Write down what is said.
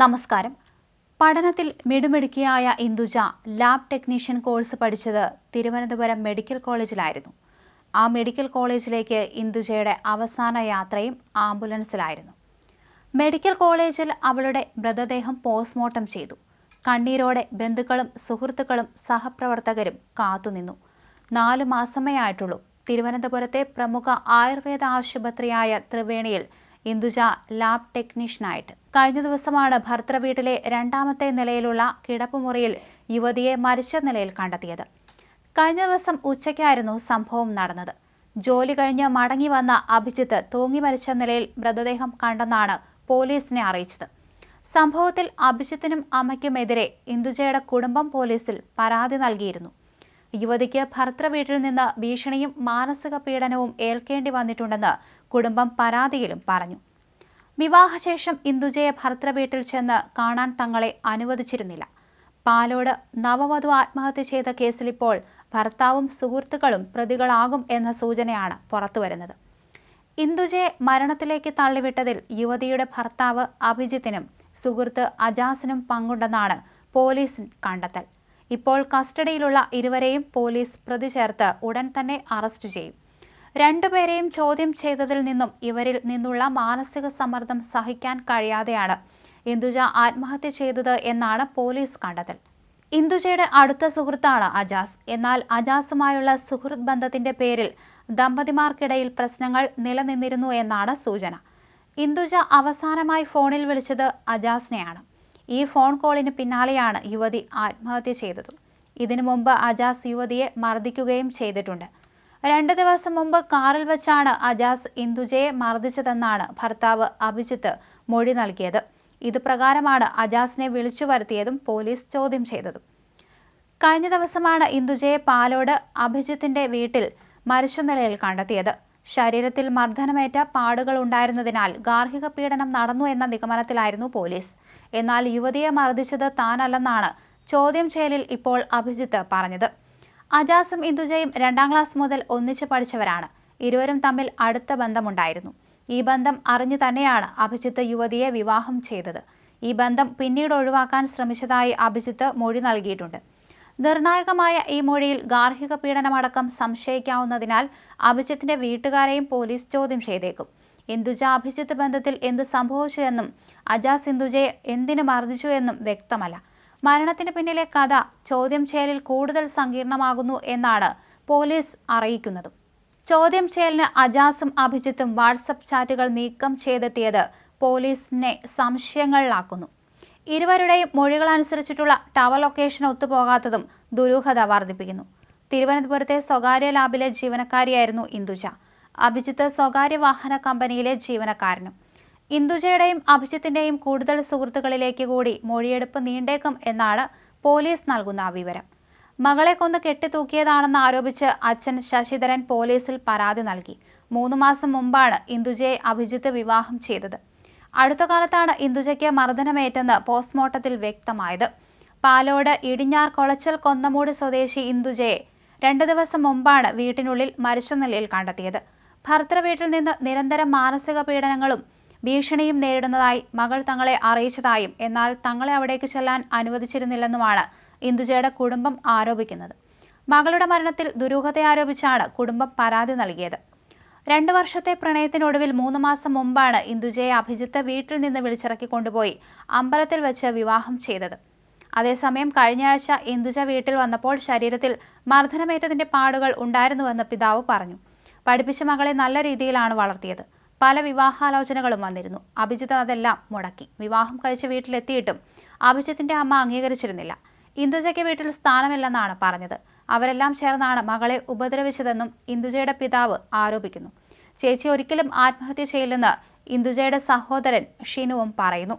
നമസ്കാരം. പഠനത്തിൽ മിടുമിടുക്കിയായ ഇന്ദുജ ലാബ് ടെക്നീഷ്യൻ കോഴ്സ് പഠിച്ചത് തിരുവനന്തപുരം മെഡിക്കൽ കോളേജിലായിരുന്നു. ആ മെഡിക്കൽ കോളേജിലേക്ക് ഇന്ദുജയുടെ അവസാന യാത്രയും ആംബുലൻസിലായിരുന്നു. മെഡിക്കൽ കോളേജിൽ അവളുടെ മൃതദേഹം പോസ്റ്റ്മോർട്ടം ചെയ്തു. കണ്ണീരോടെ ബന്ധുക്കളും സുഹൃത്തുക്കളും സഹപ്രവർത്തകരും കാത്തുനിന്നു. നാലു മാസമേ ആയിട്ടുള്ളൂ തിരുവനന്തപുരത്തെ പ്രമുഖ ആയുർവേദ ആശുപത്രിയായ ത്രിവേണിയിൽ ഇന്ദുജ ലാബ് ടെക്നീഷ്യനായിട്ട്. കഴിഞ്ഞ ദിവസമാണ് ഭർത്തൃ വീട്ടിലെ രണ്ടാമത്തെ നിലയിലുള്ള കിടപ്പുമുറിയിൽ യുവതിയെ മരിച്ച നിലയിൽ കണ്ടെത്തിയത്. കഴിഞ്ഞ ദിവസം ഉച്ചയ്ക്കായിരുന്നു സംഭവം നടന്നത്. ജോലി കഴിഞ്ഞ് മടങ്ങി വന്ന അഭിജിത്ത് തൂങ്ങി മരിച്ച നിലയിൽ മൃതദേഹം കണ്ടെന്നാണ് പോലീസിനെ അറിയിച്ചത്. സംഭവത്തിൽ അഭിജിത്തിനും അമ്മയ്ക്കുമെതിരെ ഇന്ദുജയുടെ കുടുംബം പോലീസിൽ പരാതി നൽകിയിരുന്നു. യുവതിക്ക് ഭർത്തൃ വീട്ടിൽ നിന്ന് ഭീഷണിയും മാനസിക പീഡനവും ഏൽക്കേണ്ടി വന്നിട്ടുണ്ടെന്ന് കുടുംബം പരാതിയിലും പറഞ്ഞു. വിവാഹശേഷം ഇന്ദുജയെ ഭർത്തൃ വീട്ടിൽ ചെന്ന് കാണാൻ തങ്ങളെ അനുവദിച്ചിരുന്നില്ല. പാലോട് നവവധു ആത്മഹത്യ ചെയ്ത കേസിൽ ഇപ്പോൾ ഭർത്താവും സുഹൃത്തുക്കളും പ്രതികളാകും എന്ന സൂചനയാണ് പുറത്തുവരുന്നത്. ഇന്ദുജയെ മരണത്തിലേക്ക് തള്ളിവിട്ടതിൽ യുവതിയുടെ ഭർത്താവ് അഭിജിത്തിനും സുഹൃത്ത് അജാസിനും പങ്കുണ്ടെന്നാണ് പോലീസ് കണ്ടെത്തൽ. ഇപ്പോൾ കസ്റ്റഡിയിലുള്ള ഇരുവരെയും പോലീസ് പ്രതി ചേർത്ത് ഉടൻ തന്നെ അറസ്റ്റ് ചെയ്യും. രണ്ടുപേരെയും ചോദ്യം ചെയ്തതിൽ നിന്നും ഇവരിൽ നിന്നുള്ള മാനസിക സമ്മർദ്ദം സഹിക്കാൻ കഴിയാതെയാണ്. ഇന്ദുജ ആത്മഹത്യ ചെയ്തത് എന്നാണ് പോലീസ് കണ്ടെത്തൽ. ഇന്ദുജയുടെ അടുത്ത സുഹൃത്താണ് അജാസ്. എന്നാൽ അജാസുമായുള്ള സുഹൃത്ത് ബന്ധത്തിന്റെ പേരിൽ ദമ്പതിമാർക്കിടയിൽ പ്രശ്നങ്ങൾ നിലനിന്നിരുന്നു എന്നാണ് സൂചന. ഇന്ദുജ അവസാനമായി ഫോണിൽ വിളിച്ചത് അജാസിനെയാണ്. ഈ ഫോൺ കോളിന് പിന്നാലെയാണ് യുവതി ആത്മഹത്യ ചെയ്തത്. ഇതിനു മുമ്പ് അജാസ് യുവതിയെ മർദ്ദിക്കുകയും ചെയ്തിട്ടുണ്ട്. രണ്ട് ദിവസം മുമ്പ് കാറിൽ വച്ചാണ് അജാസ് ഇന്ദുജയെ മർദ്ദിച്ചതെന്നാണ് ഭർത്താവ് അഭിജിത്ത് മൊഴി നൽകിയത്. ഇത് പ്രകാരമാണ് അജാസിനെ വിളിച്ചു വരുത്തിയതും പോലീസ് ചോദ്യം ചെയ്തതും. കഴിഞ്ഞ ദിവസമാണ് ഇന്ദുജയെ പാലോട് അഭിജിത്തിന്റെ വീട്ടിൽ മരിച്ച നിലയിൽ കണ്ടെത്തിയത്. ശരീരത്തിൽ മർദ്ദനമേറ്റ പാടുകൾ ഉണ്ടായിരുന്നതിനാൽ ഗാർഹിക പീഡനം നടന്നു എന്ന നിഗമനത്തിലായിരുന്നു പോലീസ്. എന്നാൽ യുവതിയെ മർദ്ദിച്ചത് താനല്ലെന്നാണ് ചോദ്യം ചെയ്യലിൽ ഇപ്പോൾ അഭിജിത്ത് പറഞ്ഞത്. അജാസും ഇന്ദുജയും രണ്ടാം ക്ലാസ് മുതൽ ഒന്നിച്ച് പഠിച്ചവരാണ്. ഇരുവരും തമ്മിൽ അടുത്ത ബന്ധമുണ്ടായിരുന്നു. ഈ ബന്ധം അറിഞ്ഞു തന്നെയാണ് അഭിജിത്ത് യുവതിയെ വിവാഹം ചെയ്തത്. ഈ ബന്ധം പിന്നീട് ഒഴിവാക്കാൻ ശ്രമിച്ചതായി അഭിജിത്ത് മൊഴി നൽകിയിട്ടുണ്ട്. നിർണായകമായ ഈ മൊഴിയിൽ ഗാർഹിക പീഡനമടക്കം സംശയിക്കാവുന്നതിനാൽ അഭിജിത്തിന്റെ വീട്ടുകാരെയും പോലീസ് ചോദ്യം ചെയ്തേക്കും. ഇന്ദുജ അഭിജിത്ത് ബന്ധത്തിൽ എന്ത് സംഭവിച്ചു എന്നും അജാസ് ഇന്ദുജയെ എന്തിനു മർദ്ദിച്ചു എന്നും വ്യക്തമല്ല. മരണത്തിന് പിന്നിലെ കഥ ചോദ്യം ചെയ്യലിൽ കൂടുതൽ സങ്കീർണമാകുന്നു എന്നാണ് പോലീസ് അറിയിക്കുന്നത്. ചോദ്യം ചെയ്യലിന് അജാസും അഭിജിത്തും വാട്സപ്പ് ചാറ്റുകൾ നീക്കം ചെയ്തെത്തിയത് പോലീസിനെ സംശയങ്ങളിലാക്കുന്നു. ഇരുവരുടെയും മൊഴികൾ അനുസരിച്ചിട്ടുള്ള ടവർ ലൊക്കേഷൻ ഒത്തുപോകാത്തതും ദുരൂഹത വർദ്ധിപ്പിക്കുന്നു. തിരുവനന്തപുരത്തെ സ്വകാര്യ ലാബിലെ ജീവനക്കാരിയായിരുന്നു ഇന്ദുജ. അഭിജിത്ത് സ്വകാര്യ വാഹന കമ്പനിയിലെ ജീവനക്കാരനും. ഇന്ദുജയുടെയും അഭിജിത്തിന്റെയും കൂടുതൽ സുഹൃത്തുക്കളിലേക്ക് കൂടി മൊഴിയെടുപ്പ് നീണ്ടേക്കും എന്നാണ് പോലീസ് നൽകുന്ന വിവരം. മകളെ കൊന്ന് കെട്ടിത്തൂക്കിയതാണെന്ന് ആരോപിച്ച് അച്ഛൻ ശശിധരൻ പോലീസിൽ പരാതി നൽകി. മൂന്ന് മാസം മുമ്പാണ് ഇന്ദുജയെ അഭിജിത്ത് വിവാഹം ചെയ്തത്. അടുത്ത കാലത്താണ് ഇന്ദുജയ്ക്ക് മർദ്ദനമേറ്റെന്ന് പോസ്റ്റ്മോർട്ടത്തിൽ വ്യക്തമായത്. പാലോട് ഇടിഞ്ഞാർ കൊളച്ചൽ കൊന്നമൂട് സ്വദേശി ഇന്ദുജയെ രണ്ടു ദിവസം മുമ്പാണ് വീട്ടിനുള്ളിൽ മരിച്ച നിലയിൽ കണ്ടെത്തിയത്. ഭർത്തൃ വീട്ടിൽ നിന്ന് നിരന്തരം മാനസിക പീഡനങ്ങളും ഭീഷണിയും നേരിടുന്നതായി മകൾ തങ്ങളെ അറിയിച്ചതായും എന്നാൽ തങ്ങളെ അവിടേക്ക് ചെല്ലാൻ അനുവദിച്ചിരുന്നില്ലെന്നുമാണ് ഇന്ദുജയുടെ കുടുംബം ആരോപിക്കുന്നത്. മകളുടെ മരണത്തിൽ ദുരൂഹത ആരോപിച്ചാണ് കുടുംബം പരാതി നൽകിയത്. രണ്ടു വർഷത്തെ പ്രണയത്തിനൊടുവിൽ മൂന്ന് മാസം മുമ്പാണ് ഇന്ദുജയെ അഭിജിത്ത് വീട്ടിൽ നിന്ന് വിളിച്ചിറക്കി കൊണ്ടുപോയി അമ്പലത്തിൽ വെച്ച് വിവാഹം ചെയ്തത്. അതേസമയം കഴിഞ്ഞയാഴ്ച ഇന്ദുജ വീട്ടിൽ വന്നപ്പോൾ ശരീരത്തിൽ മർദ്ദനമേറ്റതിന്റെ പാടുകൾ ഉണ്ടായിരുന്നുവെന്ന് പിതാവ് പറഞ്ഞു. പഠിപ്പിച്ച മകളെ നല്ല രീതിയിലാണ് വളർത്തിയത്. പല വിവാഹാലോചനകളും വന്നിരുന്നു. അഭിജിത്ത് അതെല്ലാം മുടക്കി. വിവാഹം കഴിച്ച് വീട്ടിലെത്തിയിട്ടും അഭിജിത്തിന്റെ അമ്മ അംഗീകരിച്ചിരുന്നില്ല. ഇന്ദുജയ്ക്ക് വീട്ടിൽ സ്ഥാനമില്ലെന്നാണ് പറഞ്ഞത്. അവരെല്ലാം ചേർന്നാണ് മകളെ ഉപദ്രവിച്ചതെന്നും ഇന്ദുജയുടെ പിതാവ് ആരോപിക്കുന്നു. ചേച്ചി ഒരിക്കലും ആത്മഹത്യ ചെയ്യില്ലെന്ന് ഇന്ദുജയുടെ സഹോദരൻ ഷിനുവും പറയുന്നു.